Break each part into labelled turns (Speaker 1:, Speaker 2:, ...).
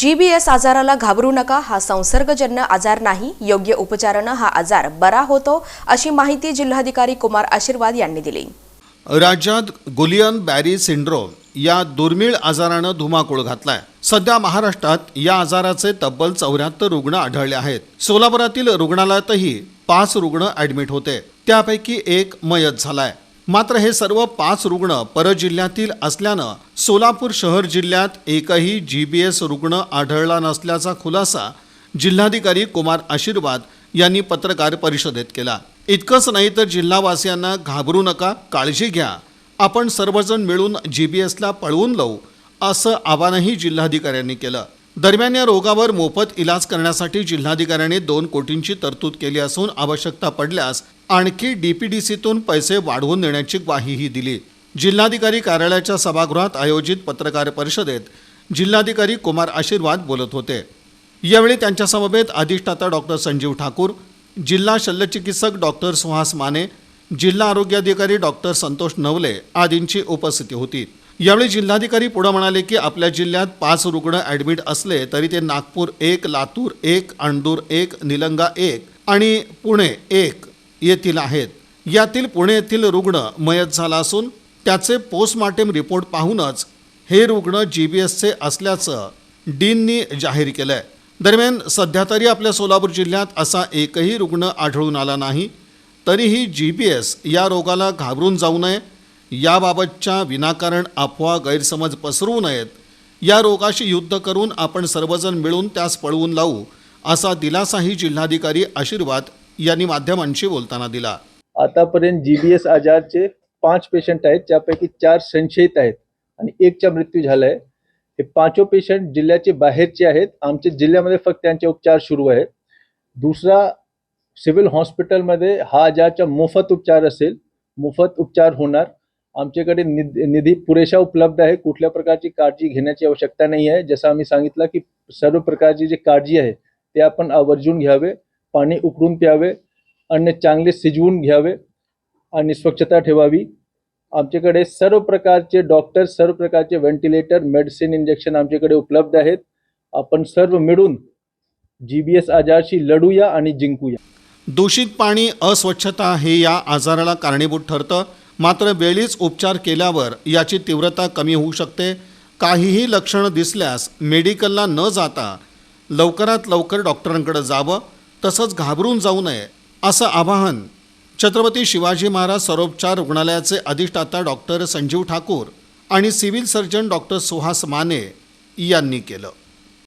Speaker 1: G B S आजाराला घाबरू नका हा संसर्गजन्य आजार नाही योग्य उपचारानं हा आजार बरा होतो अशी माहिती जिल्हाधिकारी कुमार आशीर्वाद यांनी दिली.
Speaker 2: राज्यात गुलियन बॅरी सिंड्रोम या दुर्मिळ आजारानं धुमाकूळ घातलाय. सध्या महाराष्ट्रात या आजाराचे तब्बल चौऱ्याहत्तर रुग्ण आढळले आहेत. सोलापुरातील रुग्णालयातही पाच रुग्ण ऍडमिट होते. त्यापैकी एक मयत झालाय. मात्र हे सर्व पाच रुग्ण परजिल्ह्यातील असल्यानं सोलापूर शहर जिल्ह्यात एकही जी बी एस रुग्ण आढळला नसल्याचा खुलासा जिल्हाधिकारी कुमार आशीर्वाद यांनी पत्रकार परिषदेत केला. इतकंच नाही तर जिल्हावासियांना घाबरू नका काळजी घ्या. आपण सर्वजण मिळून जी बी एसला पळवून लावू असं आवाहनही जिल्हाधिकाऱ्यांनी केलं. दरम्यान या रोगावर मोफत इलाज करण्यासाठी जिल्हाधिकाऱ्यांनी दोन कोटींची तरतूद केली असून आवश्यकता पडल्यास आणखी डी पी डी सीतून पैसे वाढवून देण्याची ग्वाहीही दिली. जिल्हाधिकारी कार्यालयाच्या सभागृहात आयोजित पत्रकार परिषदेत जिल्हाधिकारी कुमार आशीर्वाद बोलत होते. यावेळी त्यांच्यासमवेत अधिष्ठाता डॉक्टर संजीव ठाकूर जिल्हा शल्यचिकित्सक डॉक्टर सुहास माने जिल्हा आरोग्याधिकारी डॉक्टर संतोष नवले आदींची उपस्थिती होती. यावेळी जिल्हाधिकारी पुढे म्हणाले की आपल्या जिल्ह्यात पाच रुग्ण ॲडमिट असले तरी ते नागपूर एक लातूर एक अंडूर एक निलंगा एक आणि पुणे एक येथील आहेत. यातील पुणे येथील रुग्ण मयत झाला असून त्याचे पोस्टमार्टम रिपोर्ट पाहूनच हे रुग्ण जी बी एसचे असल्याचं डीननी जाहीर केलं आहे दरम्यान सध्या तरी आपल्या सोलापूर जिल्ह्यात असा एकही रुग्ण आढळून आला नाही. तरीही जी बी एस या रोगाला घाबरून जाऊ नये. याबाबतच्या विनाकारण अफवा गैरसमज पसरवू नयेत. या रोगाशी युद्ध करून आपण सर्वजण मिळून त्यास पळवून लावू असा दिलासाही जिल्हाधिकारी आशीर्वाद यांनी माध्यमांशी बोलताना दिला.
Speaker 3: आतापर्यंत जी बी एस आजारचे पाच पेशंट आहेत ज्यापैकी चार संशयित आहेत आणि एकचा मृत्यू झालाय. हे पाचो पेशंट जिल्ह्याचे बाहेरचे आहेत. आमच्या जिल्ह्यामध्ये फक्त त्यांचे उपचार सुरू आहेत. दुसरा सिव्हिल हॉस्पिटलमध्ये हा आजारचा मोफत उपचार असेल मोफत उपचार होणार. आमच्याकडे निधी पुरेशा उपलब्ध आहे. कुठल्या प्रकारची काळजी घेण्याची आवश्यकता नाही आहे. जसं आम्ही सांगितलं की सर्व प्रकारची जी काळजी आहे ते आपण आवर्जून घ्यावे. पाणी उकळून प्यावे अन्न चांगले शिजवून घ्यावे आणि स्वच्छता ठेवावी. आमच्याकडे सर्व प्रकारचे डॉक्टर सर्व प्रकारचे व्हेंटिलेटर मेडिसिन इंजेक्शन आमच्याकडे उपलब्ध आहेत. आपण सर्व मिळून जी बी एस आजारशी लढूया आणि जिंकूया.
Speaker 2: दूषित पाणी अस्वच्छता हे या आजाराला कारणीभूत ठरतं. मात्र वेळीच उपचार केल्यावर याची तीव्रता कमी होऊ शकते. काहीही लक्षणं दिसल्यास मेडिकलला न जाता लवकरात लवकर डॉक्टरांकडे जावं. तसंच घाबरून जाऊ नये असं आवाहन छत्रपती शिवाजी महाराज सरोपचार रुग्णालयाचे अधिष्ठाता डॉक्टर संजीव ठाकूर आणि civil surgeon doctor Suhas Mane यांनी केलं.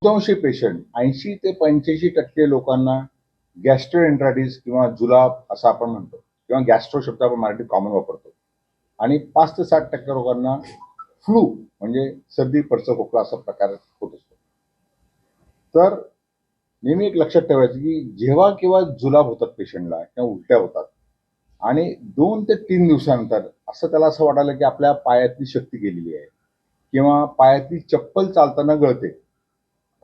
Speaker 4: बहुतांशी पेशंट ऐंशी ते पंच्याऐंशी टक्के लोकांना गॅस्ट्रोएंट्रायटिस किंवा जुलाब असं आपण म्हणतो किंवा गॅस्ट्रो शब्द आपण मराठीत कॉमन वापरतो. आणि पाच ते साठ टक्के लोकांना फ्लू म्हणजे सर्दी पडसं खोकला असा प्रकार होत असतो. तर नेहमी एक लक्षात ठेवायचं की जेव्हा केव्हा जुलाब होतात पेशंटला किंवा उलट्या होतात आणि दोन ते तीन दिवसानंतर असं त्याला असं वाटायला की आपल्या पायातली शक्ती गेलेली आहे किंवा पायातली चप्पल चालताना गळते.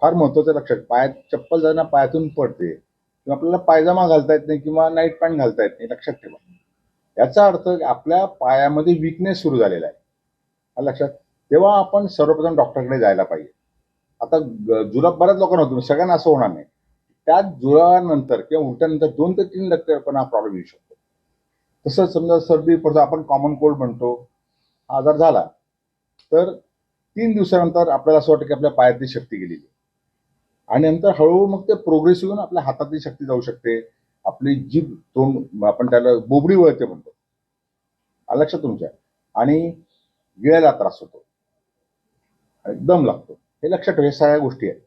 Speaker 4: फार महत्वाचं लक्षात. पायात चप्पल जाताना पायातून पडते. किंवा आपल्याला पायजामा घालता येत नाही किंवा नाईट पॅन्ट घालता येत नाही लक्षात ठेवा. याचा अर्थ आपल्या पायामध्ये विकनेस सुरू झालेला आहे. लक्षात. तेव्हा आपण सर्वप्रथम डॉक्टरकडे जायला पाहिजे. आता जुलाब बऱ्याच लोकांना होतो म्हणजे सगळ्यांना असं होणार नाही. त्या जुलाबानंतर किंवा उलट्यानंतर दोन ते तीन टक्के पण हा प्रॉब्लेम येऊ शकतो. तसंच समजा सर्दी पडतो आपण कॉमन कोल्ड म्हणतो हा आजार झाला तर तीन दिवसानंतर आपल्याला असं वाटतं की आपल्या पायातली शक्ती गेलेली आणि नंतर हळूहळू मग ते प्रोग्रेसिव्ह होऊन आपल्या हातातली शक्ती जाऊ शकते. आपली जीभ तोंड आपण त्याला बोबडी वळते म्हणतो. लक्षात तुमच्या आणि वेळेला त्रास होतो. एकदम लागतो. हे लक्षात ठेवा हे सगळ्या गोष्टी आहेत.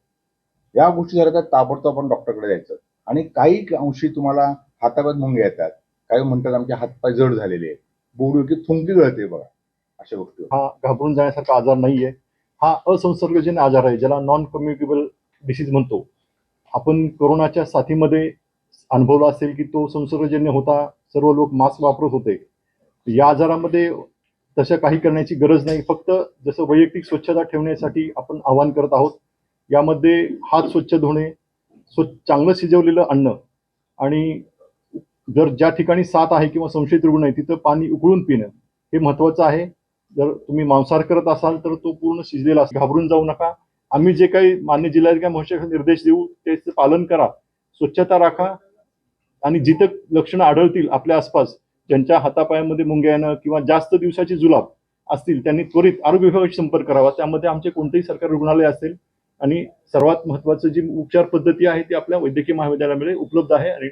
Speaker 4: या गोष्टी झाल्या तर ताबडतोब आपण डॉक्टरकडे जायचं. आणि काही अंशी तुम्हाला हाताव्यात मुंग्या येतात काही म्हणतात आमचे हातपाय जड झालेले आहेत. बोडू की थुंकी गळते बघा. अशा गोष्टी.
Speaker 5: हा घाबरून जाण्यासारखा आजार नाहीये. हा असंसर्गजन्य आजार आहे ज्याला नॉन कम्युनिकेबल डिसीज म्हणतो. आपण कोरोनाच्या साथीमध्ये अनुभवला असेल की तो संसर्गजन्य होता सर्व लोक मास्क वापरत होते. या आजारामध्ये तशा काही करण्याची गरज नाही. फक्त जसं वैयक्तिक स्वच्छता ठेवण्यासाठी आपण आवाहन करत आहोत यामध्ये हात स्वच्छ धुणे स्व चांगलं शिजवलेलं अन्न आणि जर ज्या ठिकाणी साथ आहे किंवा संशयित रुग्ण आहे तिथं पाणी उकळून पिणं हे महत्वाचं आहे. जर तुम्ही मांसाहार करत असाल तर तो पूर्ण शिजलेला असेल. घाबरून जाऊ नका. आम्ही जे काही मान्य जिल्हाधिकारी महोदयाचे निर्देश देऊ त्याचं पालन करा. स्वच्छता राखा आणि जिथं लक्षणं आढळतील आपल्या आसपास ज्यांच्या हातापायामध्ये मुंग्यानं किंवा जास्त दिवसाची जुलाब असतील त्यांनी त्वरित आरोग्य विभागाशी संपर्क करावा. त्यामध्ये आमचे कोणतेही सरकारी रुग्णालय असेल आणि सर्वात महत्वाचं जी उपचार पद्धती आहे ती आपल्या वैद्यकीय महाविद्यालयामध्ये उपलब्ध आहे आणि